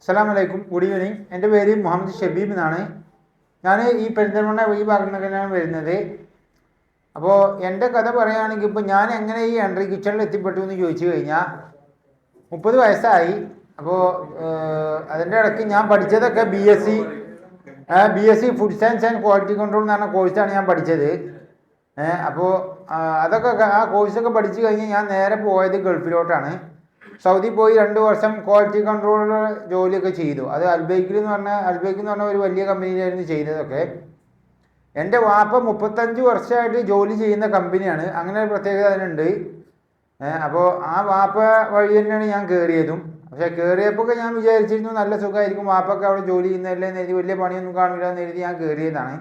അസ്സലാമു വലൈക്കും good evening എന്റെ പേര് മുഹമ്മദ് ഷബീബ് എന്നാണ്. ഞാൻ ഈ പെരിന്തൽമണ്ണ ഈ പറഞ്ഞാണ് വരുന്നത്. അപ്പോൾ എന്റെ കഥ പറയുകയാണെങ്കിൽ ഇപ്പോൾ ഞാൻ എങ്ങനെ ഈ എൻട്രി കിച്ചണിൽ എത്തിപ്പെട്ടു എന്ന് ചോദിച്ചു കഴിഞ്ഞാൽ മുപ്പത് വയസ്സായി. അപ്പോൾ അതിന്റെ ഇടയ്ക്ക് ഞാൻ പഠിച്ചതൊക്കെ B S C B S C food science and quality control എന്ന് പറഞ്ഞ കോഴ്സാണ് ഞാൻ പഠിച്ചത്. അപ്പോൾ അതൊക്കെ ആ കോഴ്സൊക്കെ പഠിച്ചു കഴിഞ്ഞ് ഞാൻ നേരെ പോയത് ഗൾഫിലോട്ടാണ്. സൗദി പോയി രണ്ട് വർഷം ക്വാളിറ്റി കൺട്രോളർ ജോലിയൊക്കെ ചെയ്തു. അത് അൽബൈക്കിൽ എന്ന് പറഞ്ഞാൽ അൽബേക്ക് എന്ന് പറഞ്ഞ ഒരു വലിയ കമ്പനിയിലായിരുന്നു ചെയ്തതൊക്കെ. എന്റെ വാപ്പ മുപ്പത്തഞ്ച് വർഷമായിട്ട് ജോലി ചെയ്യുന്ന കമ്പനിയാണ് അങ്ങനെ ഒരു പ്രത്യേകത അതിനുണ്ട്. അപ്പോൾ ആ വാപ്പ വഴി തന്നെയാണ് ഞാൻ കയറിയതും പക്ഷേ കയറിയപ്പോൾ ഞാൻ വിചാരിച്ചിരുന്നു നല്ല സുഖമായിരിക്കും വാപ്പൊക്കെ അവിടെ ജോലി ചെയ്യുന്നതല്ലേ എന്ന് വലിയ പണിയൊന്നും കാണില്ല എന്ന് എഴുതി ഞാൻ കയറിയതാണ്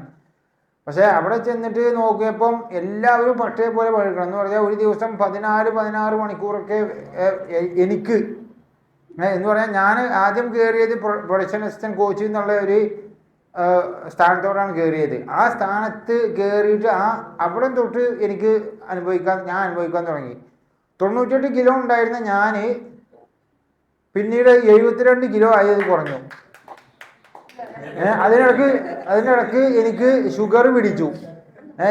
പക്ഷേ അവിടെ ചെന്നിട്ട് നോക്കിയപ്പം എല്ലാവരും പട്ടേ പോലെ പഴുക്കണം എന്ന് പറഞ്ഞാൽ ഒരു ദിവസം പതിനാല് പതിനാറ് മണിക്കൂറൊക്കെ എനിക്ക് എന്ന് പറഞ്ഞാൽ ഞാൻ ആദ്യം കയറിയത് പ്രൊഡക്ഷൻ അസിസ്റ്റന്റ് കോച്ച് എന്നുള്ള ഒരു സ്ഥാനത്തോടാണ് കയറിയത്. ആ സ്ഥാനത്ത് കയറിയിട്ട് ആ അവിടെ തൊട്ട് എനിക്ക് അനുഭവിക്കാൻ ഞാൻ അനുഭവിക്കാൻ തുടങ്ങി. തൊണ്ണൂറ്റെട്ട് കിലോ ഉണ്ടായിരുന്ന ഞാൻ പിന്നീട് എഴുപത്തിരണ്ട് കിലോ ആയത് കുറഞ്ഞു. അതിനിടക്ക് അതിനിടക്ക് എനിക്ക് ഷുഗർ പിടിച്ചു.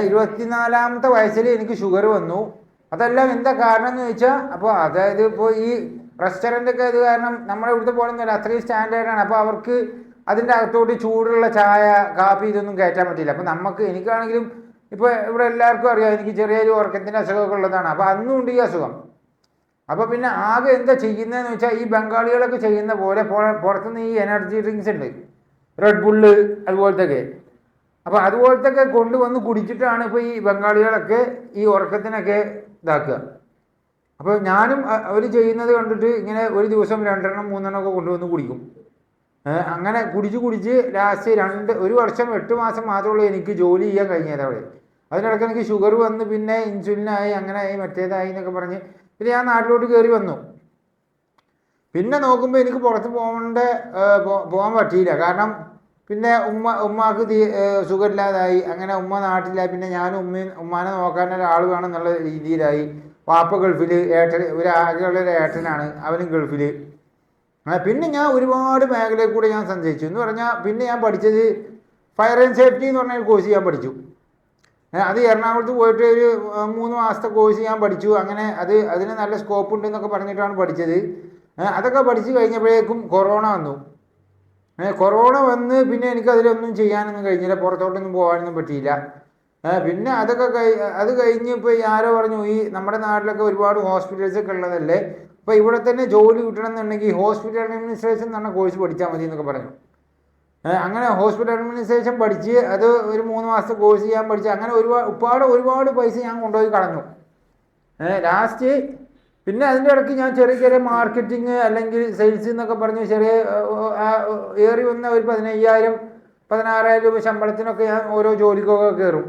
ഇരുപത്തിനാലാമത്തെ വയസ്സിൽ എനിക്ക് ഷുഗർ വന്നു. അതെല്ലാം എന്താ കാരണം എന്ന് ചോദിച്ചാൽ അപ്പോൾ അതായത് ഇപ്പോൾ ഈ റെസ്റ്റോറന്റ് ഒക്കെ ഇത് കാരണം നമ്മുടെ ഇവിടുത്തെ പോലെയൊന്നുമല്ല അത്രയും സ്റ്റാൻഡേർഡാണ് അപ്പോൾ അവർക്ക് അതിന്റെ അകത്തോട്ട് ചൂടുള്ള ചായ കാപ്പി ഇതൊന്നും കയറ്റാൻ പറ്റില്ല. അപ്പോൾ നമുക്ക് എനിക്കാണെങ്കിലും ഇപ്പോൾ ഇവിടെ എല്ലാവർക്കും അറിയാം എനിക്ക് ചെറിയൊരു ഉറക്കത്തിന്റെ അസുഖമൊക്കെ ഉള്ളതാണ്. അപ്പോൾ അന്നും ഉണ്ട് ഈ അസുഖം. അപ്പോൾ പിന്നെ ആകെ എന്താ ചെയ്യുന്നതെന്ന് വെച്ചാൽ ഈ ബംഗാളികളൊക്കെ ചെയ്യുന്ന പോലെ പുറ- പുറത്തുനിന്ന് ഈ എനർജി ഡ്രിങ്ക്സ് ഉണ്ട്. റെഡ് ബുള്ള് അതുപോലത്തെയൊക്കെ. അപ്പോൾ അതുപോലത്തെയൊക്കെ കൊണ്ടുവന്ന് കുടിച്ചിട്ടാണ് ഇപ്പോൾ ഈ ബംഗാളികളൊക്കെ ഈ ഉറക്കത്തിനൊക്കെ ഇതാക്കുക. അപ്പോൾ ഞാനും അവർ ചെയ്യുന്നത് കണ്ടിട്ട് ഇങ്ങനെ ഒരു ദിവസം രണ്ടെണ്ണം മൂന്നെണ്ണം ഒക്കെ കൊണ്ടുവന്ന് കുടിക്കും. അങ്ങനെ കുടിച്ച് കുടിച്ച് ലാസ്റ്റ് രണ്ട് ഒരു വർഷം എട്ട് മാസം മാത്രമുള്ളൂ എനിക്ക് ജോലി ചെയ്യാൻ കഴിഞ്ഞത് അവിടെ അതിനിടയ്ക്ക് എനിക്ക് ഷുഗർ വന്ന് പിന്നെ ഇൻസുലിനായി അങ്ങനെ ആയി മറ്റേതായി എന്നൊക്കെ പറഞ്ഞ് പിന്നെ ഞാൻ നാട്ടിലോട്ട് കയറി വന്നു. പിന്നെ നോക്കുമ്പോൾ എനിക്ക് പുറത്ത് പോകേണ്ട പോകാൻ പറ്റിയില്ല. കാരണം പിന്നെ ഉമ്മ ഉമ്മാക്ക് തീ സുഖമില്ലാതായി. അങ്ങനെ ഉമ്മ നാട്ടിലായി. പിന്നെ ഞാനും ഉമ്മയും ഉമ്മാനെ നോക്കാൻ ഒരാൾ വേണം എന്നുള്ള രീതിയിലായി. വാപ്പ ഗൾഫിൽ ഏട്ടൻ ഒരു ആകെയുള്ള ഒരു ഏട്ടനാണ്. അവനും ഗൾഫിൽ. പിന്നെ ഞാൻ ഒരുപാട് മേഖലയിൽ കൂടെ ഞാൻ സഞ്ചരിച്ചു. എന്ന് പറഞ്ഞാൽ പിന്നെ ഞാൻ പഠിച്ചത് ഫയർ ആൻഡ് സേഫ്റ്റി എന്ന് പറഞ്ഞ ഒരു കോഴ്സ് ഞാൻ പഠിച്ചു. അത് എറണാകുളത്ത് പോയിട്ട് ഒരു മൂന്ന് മാസത്തെ കോഴ്സ് ഞാൻ പഠിച്ചു. അങ്ങനെ അത് അതിന് നല്ല സ്കോപ്പ് ഉണ്ടെന്നൊക്കെ പറഞ്ഞിട്ടാണ് പഠിച്ചത്. അതൊക്കെ പഠിച്ചു കഴിഞ്ഞപ്പോഴേക്കും കൊറോണ വന്നു. കൊറോണ വന്ന് പിന്നെ എനിക്ക് അതിലൊന്നും ചെയ്യാനൊന്നും കഴിഞ്ഞില്ല. പുറത്തോട്ടൊന്നും പോകാനൊന്നും പറ്റിയില്ല. പിന്നെ അതൊക്കെ കഴി അത് കഴിഞ്ഞ് ഇപ്പോൾ ആരോ പറഞ്ഞു ഈ നമ്മുടെ നാട്ടിലൊക്കെ ഒരുപാട് ഹോസ്പിറ്റൽസ് ഒക്കെ ഉള്ളതല്ലേ? അപ്പോൾ ഇവിടെ തന്നെ ജോലി കിട്ടണം എന്നുണ്ടെങ്കിൽ ഹോസ്പിറ്റൽ അഡ്മിനിസ്ട്രേഷൻ എന്ന് പറഞ്ഞ കോഴ്സ് പഠിച്ചാൽ മതി എന്നൊക്കെ പറഞ്ഞു. അങ്ങനെ ഹോസ്പിറ്റൽ അഡ്മിനിസ്ട്രേഷൻ പഠിച്ച് അത് ഒരു മൂന്ന് മാസത്തെ കോഴ്സ് ചെയ്യാൻ പഠിച്ച് അങ്ങനെ ഒരുപാട് ഒരുപാട് ഒരുപാട് പൈസ ഞാൻ കൊണ്ടുപോയി കളഞ്ഞു. ലാസ്റ്റ് പിന്നെ അതിന്റെ ഇടയ്ക്ക് ഞാൻ ചെറിയ ചെറിയ മാർക്കറ്റിംഗ് അല്ലെങ്കിൽ സെയിൽസ് എന്നൊക്കെ പറഞ്ഞ് ചെറിയ ഏറി വന്ന ഒരു പതിനയ്യായിരം പതിനാറായിരം രൂപ ശമ്പളത്തിനൊക്കെ ഞാൻ ഓരോ ജോലിക്കൊക്കെ കയറും.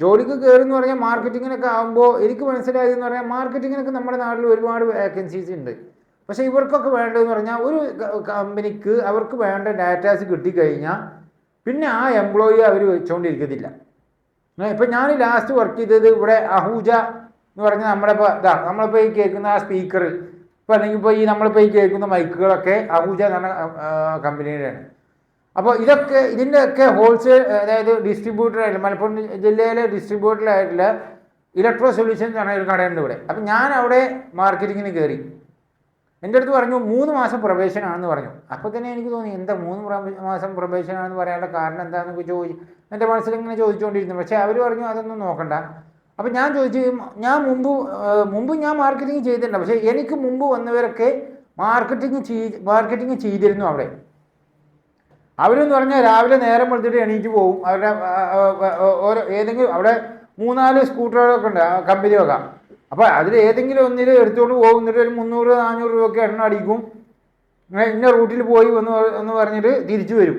ജോലിക്ക് കയറും എന്ന് പറഞ്ഞാൽ മാർക്കറ്റിങ്ങിനൊക്കെ ആകുമ്പോൾ എനിക്ക് മനസ്സിലായതെന്ന് പറഞ്ഞാൽ മാർക്കറ്റിങ്ങിനൊക്കെ നമ്മുടെ നാട്ടിൽ ഒരുപാട് വേക്കൻസീസ് ഉണ്ട്. പക്ഷേ ഇവർക്കൊക്കെ വേണ്ടതെന്ന് പറഞ്ഞാൽ ഒരു കമ്പനിക്ക് അവർക്ക് വേണ്ട ഡാറ്റാസ് കിട്ടിക്കഴിഞ്ഞാൽ പിന്നെ ആ എംപ്ലോയി അവർ വെച്ചുകൊണ്ടിരിക്കത്തില്ല ഇപ്പം ഞാൻ ലാസ്റ്റ് വർക്ക് ചെയ്തത് ഇവിടെ അഹൂജ എന്ന് പറഞ്ഞാൽ നമ്മുടെ ഇപ്പോൾ ഇതാ നമ്മളിപ്പോൾ ഈ കേൾക്കുന്ന ആ സ്പീക്കർ ഇപ്പോൾ അല്ലെങ്കിൽ ഇപ്പോൾ ഈ നമ്മളിപ്പോൾ ഈ കേൾക്കുന്ന മൈക്കുകളൊക്കെ അഹൂജ എന്ന് പറഞ്ഞ കമ്പനിയുടെയാണ്. അപ്പോൾ ഇതൊക്കെ ഇതിന്റെയൊക്കെ ഹോൾസെയിൽ അതായത് ഡിസ്ട്രിബ്യൂട്ടറായിട്ട് മലപ്പുറം ജില്ലയിലെ ഡിസ്ട്രിബ്യൂട്ടറായിട്ടുള്ള ഇലക്ട്രോ സൊല്യൂഷൻസ് ആണ് ഒരു കടയുണ്ട് ഇവിടെ. അപ്പം ഞാൻ അവിടെ മാർക്കറ്റിങ്ങിന് കയറി എന്റെ അടുത്ത് പറഞ്ഞു മൂന്ന് മാസം പ്രവേശനമാണെന്ന് പറഞ്ഞു. അപ്പോൾ തന്നെ എനിക്ക് തോന്നി എന്താ മൂന്ന് മാസം പ്രവേശനമാണെന്ന് പറയാനുള്ള കാരണം എന്താണെന്നൊക്കെ ചോദിച്ചു എന്റെ മനസ്സിൽ ഇങ്ങനെ ചോദിച്ചുകൊണ്ടിരുന്നു പക്ഷേ അവർ പറഞ്ഞു അതൊന്നും നോക്കണ്ട. അപ്പം ഞാൻ ചോദിച്ചു ഞാൻ മുമ്പ് മുമ്പ് ഞാൻ മാർക്കറ്റിംഗ് ചെയ്തിട്ടുണ്ട്. പക്ഷേ എനിക്ക് മുമ്പ് വന്നവരൊക്കെ മാർക്കറ്റിംഗ് ചെയ് മാർക്കറ്റിംഗ് ചെയ്തിരുന്നു അവിടെ. അവരെന്ന് പറഞ്ഞാൽ രാവിലെ നേരം വെളുത്തിട്ട് എണീറ്റ് പോകും അവരുടെ ഓരോ ഏതെങ്കിലും അവിടെ മൂന്നാൽ സ്കൂട്ടറുകളൊക്കെ ഉണ്ട് കമ്പനി അപ്പോൾ അതിൽ ഏതെങ്കിലും ഒന്നിൽ എടുത്തുകൊണ്ട് പോകും. എന്നിട്ട് ഒരു മുന്നൂറ് നാനൂറ് രൂപയൊക്കെ എണ്ണ അടിക്കും. ഇന്ന റൂട്ടിൽ പോയി എന്ന് എന്ന് പറഞ്ഞിട്ട് തിരിച്ചു വരും.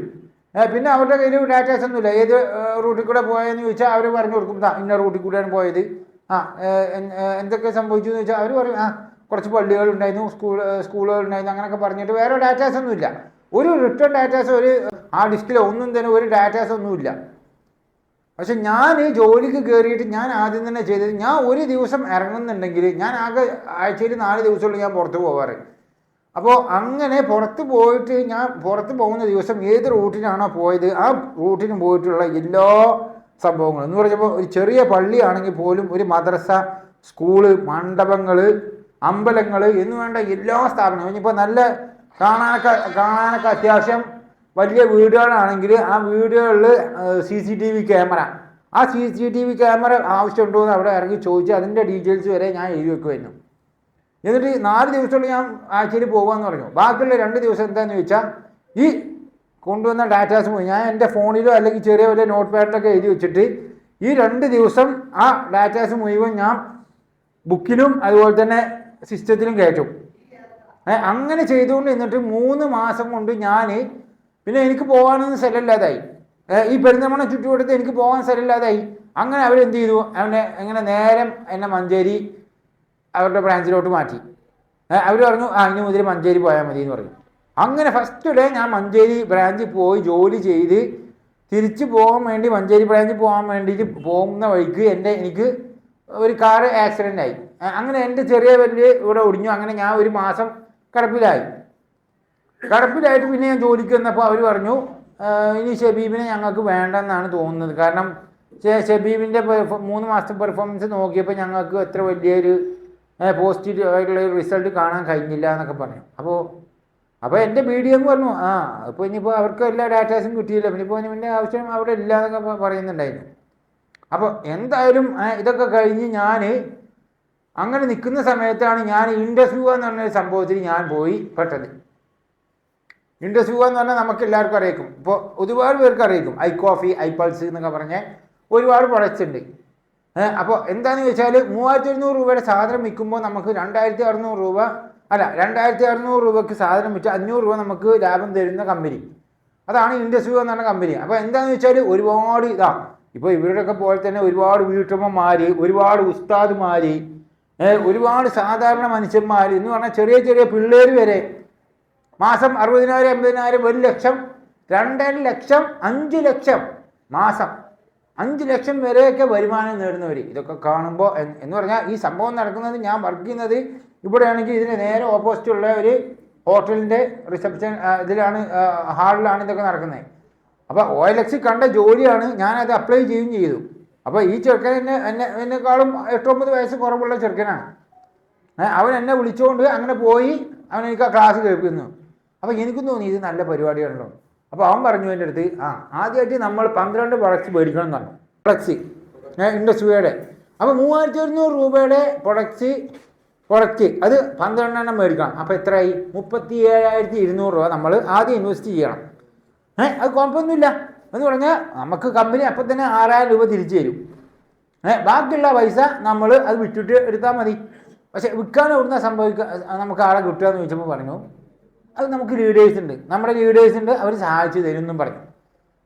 പിന്നെ അവരുടെ കയ്യിൽ ഡാറ്റാസ് ഒന്നുമില്ല. ഏത് റൂട്ടിൽ കൂടെ പോയെന്ന് ചോദിച്ചാൽ അവർ പറഞ്ഞു കൊടുക്കും. "ദാ, ഇന്ന റൂട്ടിൽ കൂടെയാണ് പോയത്. ആ എന്തൊക്കെ സംഭവിച്ചു എന്ന് ചോദിച്ചാൽ അവർ പറയും ആ കുറച്ച് പള്ളികൾ ഉണ്ടായിരുന്നു സ്കൂൾ സ്കൂളുകൾ ഉണ്ടായിരുന്നു അങ്ങനെയൊക്കെ പറഞ്ഞിട്ട് വേറെ ഡാറ്റാസ് ഒന്നുമില്ല. ഒരു റിട്ടേൺ ഡാറ്റാസ് ഒരു ആ ഡിസ്കിലോ ഒന്നും തന്നെ ഒരു ഡാറ്റാസ് ഒന്നുമില്ല. പക്ഷെ ഞാൻ ജോലിക്ക് കയറിയിട്ട് ഞാൻ ആദ്യം തന്നെ ചെയ്തത് ഞാൻ ഒരു ദിവസം ഇറങ്ങുന്നുണ്ടെങ്കിൽ ഞാൻ ആകെ ആഴ്ചയിൽ നാല് ദിവസമുള്ളൂ ഞാൻ പുറത്ത് പോകാറ് അപ്പോൾ അങ്ങനെ പുറത്ത് പോയിട്ട് ഞാൻ പുറത്ത് പോകുന്ന ദിവസം ഏത് റൂട്ടിനാണോ പോയത് ആ റൂട്ടിന് പോയിട്ടുള്ള എല്ലാ സംഭവങ്ങളും. എന്ന് പറഞ്ഞപ്പോൾ ഒരു ചെറിയ പള്ളിയാണെങ്കിൽ പോലും ഒരു മദ്രസ സ്കൂൾ മണ്ഡപങ്ങൾ അമ്പലങ്ങൾ എന്ന് വേണ്ട എല്ലാ സ്ഥാപനവും ഇനിയിപ്പോൾ നല്ല കാണാനൊക്കെ കാണാനൊക്കെ അത്യാവശ്യം വലിയ വീടുകളാണെങ്കിൽ ആ വീടുകളിൽ C C T V camera. ആ C C T V camera ആവശ്യമുണ്ടോ എന്ന് അവിടെ ഇറങ്ങി ചോദിച്ച് അതിന്റെ ഡീറ്റെയിൽസ് വരെ ഞാൻ എഴുതി വെക്കുമായിരുന്നു. എന്നിട്ട് ഈ നാല് ദിവസമുള്ള ഞാൻ ആഴ്ചയിൽ പോകാമെന്ന് പറഞ്ഞു. ബാക്കിയുള്ള രണ്ട് ദിവസം എന്താണെന്ന് ചോദിച്ചാൽ ഈ കൊണ്ടുവന്ന ഡാറ്റാസ് പോയി ഞാൻ എന്റെ ഫോണിലോ അല്ലെങ്കിൽ ചെറിയ വലിയ നോട്ട് പാഡിലൊക്കെ എഴുതി വെച്ചിട്ട് ഈ രണ്ട് ദിവസം ആ ഡാറ്റാസ് മുഴുവൻ ഞാൻ ബുക്കിലും അതുപോലെ തന്നെ സിസ്റ്റത്തിലും കയറ്റും. അങ്ങനെ ചെയ്തുകൊണ്ട് എന്നിട്ട് മൂന്ന് മാസം കൊണ്ട് ഞാൻ പിന്നെ എനിക്ക് പോകാനൊന്നും സ്ഥലമില്ലാതായി ഈ പെരുന്തമണ ചുറ്റുവട്ടത്ത് എനിക്ക് പോകാൻ സ്ഥലമില്ലാതായി അങ്ങനെ അവരെന്ത് ചെയ്തു? അവനെ എങ്ങനെ നേരം എന്നെ മഞ്ചേരി അവരുടെ ബ്രാഞ്ചിലോട്ട് മാറ്റി. അവർ പറഞ്ഞു ആ ഇനി മുതൽ മഞ്ചേരി പോയാൽ മതി എന്ന് പറഞ്ഞു. അങ്ങനെ ഫസ്റ്റ് ഡേ ഞാൻ മഞ്ചേരി ബ്രാഞ്ചിൽ പോയി ജോലി ചെയ്ത് തിരിച്ചു പോകാൻ വേണ്ടി മഞ്ചേരി ബ്രാഞ്ചിൽ പോകാൻ വേണ്ടിയിട്ട് പോകുന്ന വഴിക്ക് എന്റെ എനിക്ക് ഒരു കാറ് ആക്സിഡന്റ് ആയി. അങ്ങനെ എന്റെ ചെറിയ വലിയ ഇവിടെ ഒടിഞ്ഞു. അങ്ങനെ ഞാൻ ഒരു മാസം കിടപ്പിലായി. കിടപ്പിലായിട്ട് പിന്നെ ഞാൻ ജോലിക്ക് വന്നപ്പോൾ അവർ പറഞ്ഞു ഇനി ഷബീബിനെ ഞങ്ങൾക്ക് വേണ്ടെന്നാണ് തോന്നുന്നത്. കാരണം ഷബീബിന്റെ മൂന്ന് മാസത്തെ പെർഫോമൻസ് നോക്കിയപ്പോൾ ഞങ്ങൾക്ക് എത്ര വലിയൊരു പോസിറ്റീവ് ആയിട്ടുള്ള ഒരു റിസൾട്ട് കാണാൻ കഴിഞ്ഞില്ല എന്നൊക്കെ പറഞ്ഞു അപ്പോൾ അപ്പോൾ എന്റെ ബി ഡി എം പറഞ്ഞു ആ അപ്പോൾ ഇനിയിപ്പോൾ അവർക്ക് എല്ലാ ഡാറ്റാസും കിട്ടിയില്ല. ഇപ്പോൾ പിന്നെ ആവശ്യം അവിടെ ഇല്ല എന്നൊക്കെ പറയുന്നുണ്ടായിരുന്നു. അപ്പോൾ എന്തായാലും ഇതൊക്കെ കഴിഞ്ഞ് ഞാൻ അങ്ങനെ നിൽക്കുന്ന സമയത്താണ് ഞാൻ ഇൻഡസ്യൂവ എന്ന് പറഞ്ഞൊരു സംഭവത്തിൽ ഞാൻ പോയി പെട്ടത്. ഇൻഡസ്യൂവ എന്ന് പറഞ്ഞാൽ നമുക്ക് എല്ലാവർക്കും അറിയിക്കും ഇപ്പോൾ ഒരുപാട് പേർക്ക് അറിയിക്കും ഐ കോഫി ഐ പൾസ് എന്നൊക്കെ പറഞ്ഞ് ഒരുപാട് പ്രൊഡക്ട്സ് ഉണ്ട് അപ്പോൾ എന്താണെന്ന് വെച്ചാൽ മൂവായിരത്തി എഴുന്നൂറ് രൂപയുടെ സാധനം വിൽക്കുമ്പോൾ നമുക്ക് രണ്ടായിരത്തി അറുന്നൂറ് രൂപ അല്ല രണ്ടായിരത്തി അറുന്നൂറ് രൂപയ്ക്ക് സാധനം വിറ്റ് അഞ്ഞൂറ് രൂപ നമുക്ക് ലാഭം തരുന്ന കമ്പനി. അതാണ് ഇൻഡസ്ട്രി എന്ന് പറഞ്ഞ കമ്പനി. അപ്പോൾ എന്താണെന്ന് വെച്ചാൽ ഒരുപാട് ഇതാ ഇപ്പോൾ ഇവരുടെയൊക്കെ പോലെ തന്നെ ഒരുപാട് വീട്ടമ്മമാർ ഒരുപാട് ഉസ്താദുമാർ ഒരുപാട് സാധാരണ മനുഷ്യന്മാർ എന്ന് പറഞ്ഞാൽ ചെറിയ ചെറിയ പിള്ളേർ വരെ മാസം അറുപതിനായിരം എൺപതിനായിരം ഒരു ലക്ഷം രണ്ടര ലക്ഷം അഞ്ച് ലക്ഷം മാസം. അഞ്ച് ലക്ഷം വരെയൊക്കെ വരുമാനം നേടുന്നവർ ഇതൊക്കെ കാണുമ്പോൾ എന്ന് പറഞ്ഞാൽ ഈ സംഭവം നടക്കുന്നത് ഞാൻ വർക്ക് ചെയ്യുന്നത് ഇവിടെയാണെങ്കിൽ ഇതിന് നേരെ ഓപ്പോസിറ്റുള്ള ഒരു ഹോട്ടലിന്റെ റിസപ്ഷൻ ഇതിലാണ് ഹാളിലാണ് ഇതൊക്കെ നടക്കുന്നത്. അപ്പോൾ ഒ എൽ എക്സിൽ കണ്ട ജോലിയാണ് ഞാനത് അപ്ലൈ ചെയ്യുകയും ചെയ്തു. അപ്പോൾ ഈ ചെറുക്കൻ എന്നെ എന്നെ എന്നെക്കാളും എട്ടൊമ്പത് വയസ്സ് കുറവുള്ള ചെറുക്കനാണ്. അവൻ എന്നെ വിളിച്ചുകൊണ്ട് അങ്ങനെ പോയി അവൻ എനിക്ക് ആ ക്ലാസ് കേൾക്കുന്നു അപ്പോൾ എനിക്കും തോന്നി ഇത് നല്ല പരിപാടിയാണല്ലോ. അപ്പോൾ അവൻ പറഞ്ഞു എന്റെ അടുത്ത് ആ ആദ്യമായിട്ട് നമ്മൾ പന്ത്രണ്ട് പ്രൊഡക്ട്സ് മേടിക്കണം എന്ന് പറഞ്ഞു. പ്രൊഡക്ട്സ് ഇൻഡസ്ട്രിയുടെ. അപ്പോൾ മൂവായിരത്തി ഒരുന്നൂറ് രൂപയുടെ പ്രൊഡക്ട്സ് പ്രൊഡക്റ്റ് അത് പന്ത്രണ്ടെണ്ണം മേടിക്കണം. അപ്പോൾ എത്രയായി? മുപ്പത്തി ഏഴായിരത്തി ഇരുന്നൂറ് രൂപ നമ്മൾ ആദ്യം ഇൻവെസ്റ്റ് ചെയ്യണം. ഏ അത് കുഴപ്പമൊന്നുമില്ല. എന്ന് പറഞ്ഞാൽ നമുക്ക് കമ്പനി അപ്പം തന്നെ ആറായിരം രൂപ തിരിച്ചു തരും. ഏ ബാക്കിയുള്ള പൈസ നമ്മൾ അത് വിറ്റിട്ട് എടുത്താൽ മതി. പക്ഷെ വിൽക്കാൻ എവിടുന്ന സംഭവിക്കുക നമുക്ക് ആളെ കിട്ടുക എന്ന് ചോദിച്ചപ്പോൾ പറഞ്ഞു അത് നമുക്ക് ലീഡേഴ്സ് ഉണ്ട്. നമ്മുടെ ലീഡേഴ്സ് ഉണ്ട് അവർ സഹായിച്ചു തരും എന്നും പറഞ്ഞു.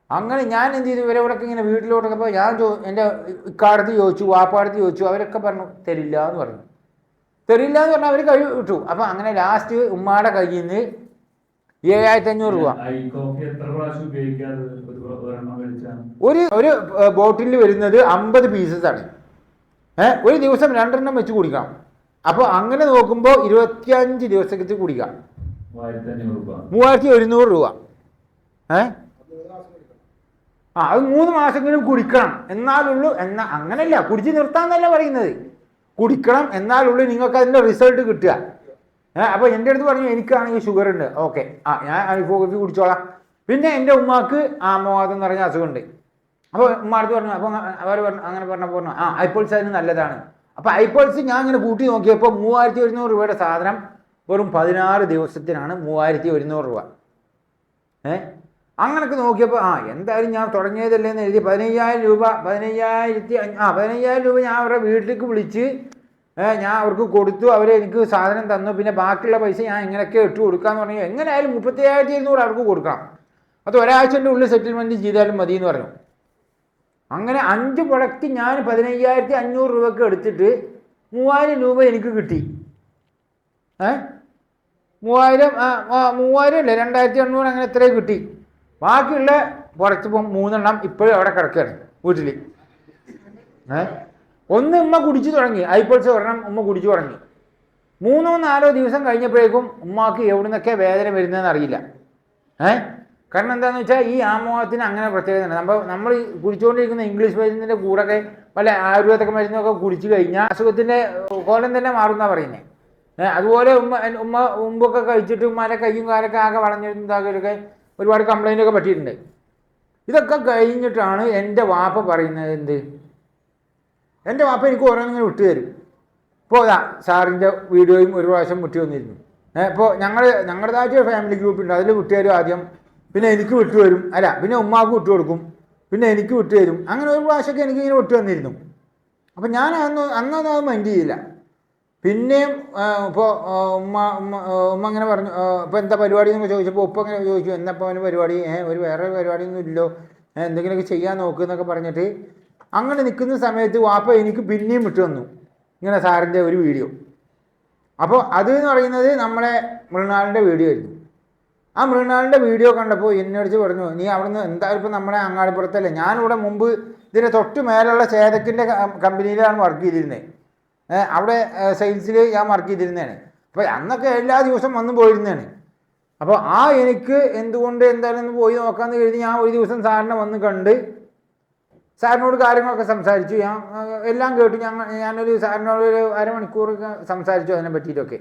അങ്ങനെ ഞാൻ എന്ത് ചെയ്തു? ഇവരെ ഇവിടെ ഇങ്ങനെ വീട്ടിലോട്ടൊക്കെ പോയി. ഞാൻ ചോ എന്റെ ഇക്കാടത്ത് ചോദിച്ചു വാപ്പാടത്ത് ചോദിച്ചു അവരൊക്കെ പറഞ്ഞു തരില്ല എന്ന് പറഞ്ഞു. തരില്ല എന്ന് പറഞ്ഞാൽ അവർ കഴിവ് വിട്ടു അപ്പം അങ്ങനെ ലാസ്റ്റ് ഉമ്മാടെ കയ്യിൽ നിന്ന് ഏഴായിരത്തി അഞ്ഞൂറ് രൂപ ഒരു ഒരു ബോട്ടിൽ വരുന്നത് അമ്പത് പീസസ് ആണ്. ഏ ഒരു ദിവസം രണ്ടെണ്ണം വെച്ച് കുടിക്കാം അപ്പോൾ അങ്ങനെ നോക്കുമ്പോൾ ഇരുപത്തിയഞ്ച് ദിവസത്തേക്ക് കുടിക്കാം. മൂവായിരത്തി ഒരുന്നൂറ് രൂപ. ഏ? ആ അത് മൂന്ന് മാസമെങ്കിലും കുടിക്കണം. എന്നാലുള്ളൂ എന്നാ അങ്ങനല്ല. കുടിച്ച് നിർത്താന്നല്ല പറയുന്നത്. കുടിക്കണം എന്നാലുള്ളൂ നിങ്ങൾക്ക് അതിന്റെ റിസൾട്ട് കിട്ടുക. ഏഹ് അപ്പോൾ എന്റെ അടുത്ത് പറഞ്ഞു എനിക്കാണെങ്കിൽ ഷുഗർ ഉണ്ട്. ഓക്കെ ആ ഞാൻ ഐഫോക്കത്തി കുടിച്ചോളാം. പിന്നെ എന്റെ ഉമ്മാക്ക് ആമവാദം എന്ന് പറഞ്ഞ അസുഖമുണ്ട്. അപ്പോൾ ഉമ്മ അടുത്ത് പറഞ്ഞു അപ്പോൾ അവർ പറഞ്ഞു അങ്ങനെ പറഞ്ഞപ്പോൾ പറഞ്ഞു ആ ഐപ്പോൾസ് അതിന് നല്ലതാണ്. അപ്പോൾ ഐപ്പോൾസ് ഞാൻ ഇങ്ങനെ കൂട്ടി നോക്കിയപ്പോൾ മൂവായിരത്തി ഒരുന്നൂറ് രൂപയുടെ സാധനം വെറും പതിനാറ് ദിവസത്തിനാണ് മൂവായിരത്തി ഒരുന്നൂറ് രൂപ. ഏ? അങ്ങനൊക്കെ നോക്കിയപ്പോൾ ആ എന്തായാലും ഞാൻ തുടങ്ങിയതല്ലേ എന്ന് എഴുതി പതിനയ്യായിരം രൂപ പതിനയ്യായിരത്തി ആ പതിനയ്യായിരം രൂപ ഞാൻ അവരുടെ വീട്ടിലേക്ക് വിളിച്ച് ഞാൻ അവർക്ക് കൊടുത്തു അവർ എനിക്ക് സാധനം തന്നു പിന്നെ ബാക്കിയുള്ള പൈസ ഞാൻ എങ്ങനെയൊക്കെ ഇട്ട് കൊടുക്കാന്ന് പറഞ്ഞു. എങ്ങനെയായാലും മുപ്പത്തിയായിരത്തി ഇരുന്നൂറ് അവർക്ക് കൊടുക്കാം അത് ഒരാഴ്ചന്റെ ഉള്ളിൽ സെറ്റിൽമെന്റ് ചെയ്താലും മതി എന്ന് പറഞ്ഞു. അങ്ങനെ അഞ്ച് പ്രൊഡക്റ്റ് ഞാൻ പതിനയ്യായിരത്തി അഞ്ഞൂറ് രൂപയ്ക്ക് എടുത്തിട്ട് മൂവായിരം രൂപ എനിക്ക് കിട്ടി. ഏ? മൂവായിരം മൂവായിരം അല്ലേ രണ്ടായിരത്തി എണ്ണൂറ് അങ്ങനെ ഇത്രയും കിട്ടി. ബാക്കിയുള്ള പുറത്ത് ഇപ്പം മൂന്നെണ്ണം ഇപ്പോഴും അവിടെ കിടക്കുകയാണ് വീട്ടിൽ ഒന്ന് ഉമ്മ കുടിച്ചു തുടങ്ങി. ഐപ്പൊളിച്ച് ഒരെണ്ണം ഉമ്മ കുടിച്ചു തുടങ്ങി. മൂന്നോ നാലോ ദിവസം കഴിഞ്ഞപ്പോഴേക്കും ഉമ്മാക്ക് എവിടെ നിന്നൊക്കെ വേദന വരുന്നതെന്ന് അറിയില്ല. ഏ? കാരണം എന്താണെന്ന് വെച്ചാൽ ഈ ആമോഹത്തിന് അങ്ങനെ പ്രത്യേകതയാണ് നമ്മൾ നമ്മൾ കുടിച്ചുകൊണ്ടിരിക്കുന്ന ഇംഗ്ലീഷ് മരുന്നിന്റെ കൂടൊക്കെ പല ആയുർവേദ മരുന്നൊക്കെ കുടിച്ചു കഴിഞ്ഞാൽ അസുഖത്തിന്റെ കോലം തന്നെ മാറുന്ന പറയുന്നത് അതുപോലെ ഉമ്മ ഉമ്മ ഉമ്മൊക്കെ കഴിച്ചിട്ട് ഉമ്മാരെ കയ്യും കാലൊക്കെ ആകെ വളഞ്ഞിരുന്നതാകലൊക്കെ ഒരുപാട് കംപ്ലൈന്റ് ഒക്കെ പറ്റിയിട്ടുണ്ട്. ഇതൊക്കെ കഴിഞ്ഞിട്ടാണ് എന്റെ വാപ്പ പറയുന്നത് എന്ത്? എന്റെ വാപ്പ എനിക്ക് ഓരോന്നിങ്ങനെ വിട്ടു തരും. ഇപ്പോൾ സാറിന്റെ വീഡിയോയും ഒരു പ്രാവശ്യം വിട്ടു വന്നിരുന്നു ഇപ്പോൾ ഞങ്ങൾ ഞങ്ങളുടേതായിട്ട് ഫാമിലി ഗ്രൂപ്പ് ഉണ്ട്. അതിൽ വിട്ടുതരും ആദ്യം. പിന്നെ എനിക്ക് വിട്ടു വരും അല്ല പിന്നെ ഉമ്മാക്ക് വിട്ടു കൊടുക്കും. പിന്നെ എനിക്ക് വിട്ടു തരും. അങ്ങനെ ഒരു പ്രാവശ്യമൊക്കെ എനിക്ക് ഇങ്ങനെ വിട്ടു വന്നിരുന്നു അപ്പം ഞാൻ അന്ന് അന്നൊന്നും അത് മൈൻഡ് ചെയ്യില്ല പിന്നെയും ഇപ്പോൾ ഉമ്മ ഉമ്മ അങ്ങനെ പറഞ്ഞു ഇപ്പോൾ എന്താ പരിപാടി എന്നൊക്കെ ചോദിച്ചപ്പോൾ ഉപ്പ അങ്ങനെ ചോദിച്ചു എന്നപ്പോൾ അവന് പരിപാടി? ഒരു വേറെ പരിപാടിയൊന്നും ഇല്ലല്ലോ എന്തെങ്കിലുമൊക്കെ ചെയ്യാൻ നോക്കുന്നൊക്കെ പറഞ്ഞിട്ട് അങ്ങനെ നിൽക്കുന്ന സമയത്ത് വാപ്പ എനിക്ക് പിന്നെയും വിട്ടു വന്നു ഇങ്ങനെ സാറിന്റെ ഒരു വീഡിയോ. അപ്പോൾ അത് എന്ന് പറയുന്നത് നമ്മളെ മൃണാളിന്റെ വീഡിയോ ആയിരുന്നു. ആ മൃണാളിന്റെ വീഡിയോ കണ്ടപ്പോൾ എന്നോട് പറഞ്ഞു നീ അവിടുന്ന് എന്തായാലും ഇപ്പോൾ നമ്മുടെ അങ്ങാടിപ്പുറത്തല്ലേ? ഞാനിവിടെ മുമ്പ് ഇതിന്റെ തൊട്ട് മേലുള്ള ചേതക്കിന്റെ കമ്പനിയിലാണ് വർക്ക് ചെയ്തിരുന്നത് അവിടെ സെയിൽസിൽ ഞാൻ വർക്ക് ചെയ്തിരുന്നതാണ്. അപ്പോൾ അന്നൊക്കെ എല്ലാ ദിവസവും വന്ന് പോയിരുന്നതാണ്. അപ്പോൾ ആ എനിക്ക് എന്തുകൊണ്ട് എന്തായാലും ഒന്ന് പോയി നോക്കാമെന്ന് കരുതി ഞാൻ ഒരു ദിവസം സാറിനെ വന്ന് കണ്ട് സാറിനോട് കാര്യങ്ങളൊക്കെ സംസാരിച്ചു. ഞാൻ എല്ലാം കേട്ടു. ഞങ്ങൾ ഞാനൊരു സാറിനോട് ഒരു അരമണിക്കൂർ സംസാരിച്ചു അതിനെ പറ്റിയിട്ടൊക്കെ.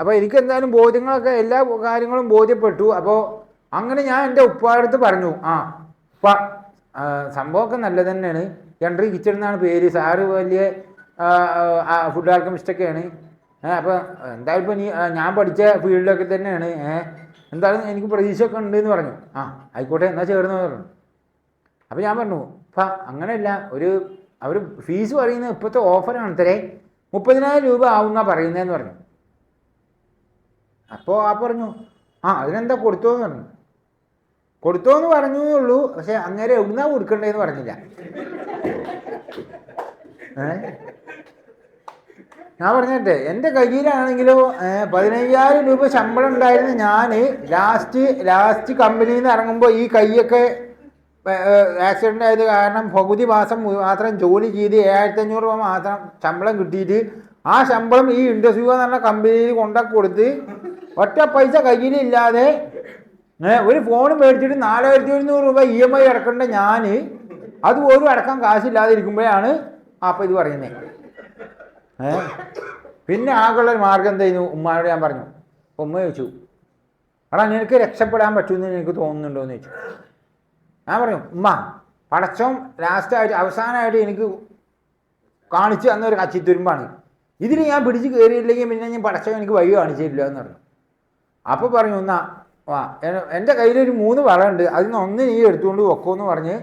അപ്പോൾ എനിക്ക് എന്തായാലും ബോധ്യങ്ങളൊക്കെ എല്ലാ കാര്യങ്ങളും ബോധ്യപ്പെട്ടു. അപ്പോൾ അങ്ങനെ ഞാൻ എന്റെ ഉപ്പാടുത്ത് പറഞ്ഞു ആ ഉപ്പ സംഭവമൊക്കെ നല്ലത് തന്നെയാണ്. എൻട്രി കിച്ചൺ എന്നാണ് പേര്. സാറ് വലിയ ഫുഡ് ആൽക്കമിസ്റ്റൊക്കെയാണ് അപ്പോൾ എന്തായാലും ഇപ്പോൾ നീ ഞാൻ പഠിച്ച ഫീൽഡൊക്കെ തന്നെയാണ്. ഏഹ് എന്തായാലും എനിക്ക് പ്രതീക്ഷയൊക്കെ ഉണ്ട് എന്ന് പറഞ്ഞു. ആ ആയിക്കോട്ടെ എന്നാൽ ചേർന്ന് പറഞ്ഞു. അപ്പോൾ ഞാൻ പറഞ്ഞു അപ്പം അങ്ങനെയല്ല ഒരു അവർ ഫീസ് പറയുന്നത് ഇപ്പോഴത്തെ ഓഫറാണ് തരേ മുപ്പതിനായിരം രൂപ ആവുന്ന പറയുന്നതെന്ന് പറഞ്ഞു. അപ്പോൾ ആ പറഞ്ഞു ആ അതിനെന്താ കൊടുത്തോന്ന് പറഞ്ഞു. കൊടുത്തോന്ന് പറഞ്ഞു ഉള്ളൂ പക്ഷെ അങ്ങനെ എവിടുന്നാ കൊടുക്കണ്ടേന്ന് പറഞ്ഞില്ല. ഏ? ഞാൻ പറഞ്ഞിട്ട് എന്റെ കയ്യിലാണെങ്കിലോ പതിനയ്യായിരം രൂപ ശമ്പളം ഉണ്ടായിരുന്ന ഞാൻ ലാസ്റ്റ് ലാസ്റ്റ് കമ്പനിയിൽ നിന്ന് ഇറങ്ങുമ്പോൾ ഈ കൈയൊക്കെ ആക്സിഡന്റ് ആയത് കാരണം പകുതി മാസം മാത്രം ജോലി ചെയ്ത് ഏഴായിരത്തി അഞ്ഞൂറ് രൂപ മാത്രം ശമ്പളം കിട്ടിയിട്ട് ആ ശമ്പളം ഈ ഇൻഡസ്ട്രി എന്ന് പറഞ്ഞ കമ്പനിയിൽ കൊണ്ട കൊടുത്ത് ഒറ്റ പൈസ കയ്യിലില്ലാതെ ഒരു ഫോൺ മേടിച്ചിട്ട് നാലായിരത്തി എഴുന്നൂറ് രൂപ ഇ എം ഐ അടക്കേണ്ട ഞാൻ അതുപോലും അടക്കാൻ കാശില്ലാതെ അപ്പം ഇത് പറയുന്നത് പിന്നെ ആകെയുള്ള ഒരു മാർഗം എന്തായിരുന്നു ഉമ്മാനോട് ഞാൻ പറഞ്ഞു. ഉമ്മ ചോദിച്ചു എടാ നിനക്ക് രക്ഷപ്പെടാൻ പറ്റുമെന്ന് എനിക്ക് തോന്നുന്നുണ്ടോ എന്ന് ചോദിച്ചു. ഞാൻ പറഞ്ഞു ഉമ്മ പടച്ചോം ലാസ്റ്റായിട്ട് അവസാനമായിട്ട് എനിക്ക് കാണിച്ചു തന്ന ഒരു കച്ചിത്തുരുമ്പാണ്. ഇതിൽ ഞാൻ പിടിച്ച് കയറിയില്ലെങ്കിൽ പിന്നെ ഞാൻ പടച്ചോം എനിക്ക് വഴി കാണിച്ചു തരില്ല എന്ന് പറഞ്ഞു. അപ്പോൾ പറഞ്ഞു എന്നാ വാ എന്റെ കയ്യിലൊരു മൂന്ന് വളമുണ്ട് അതിൽ നിന്ന് ഒന്ന് നീ എടുത്തുകൊണ്ട് വെക്കുമെന്ന് പറഞ്ഞ്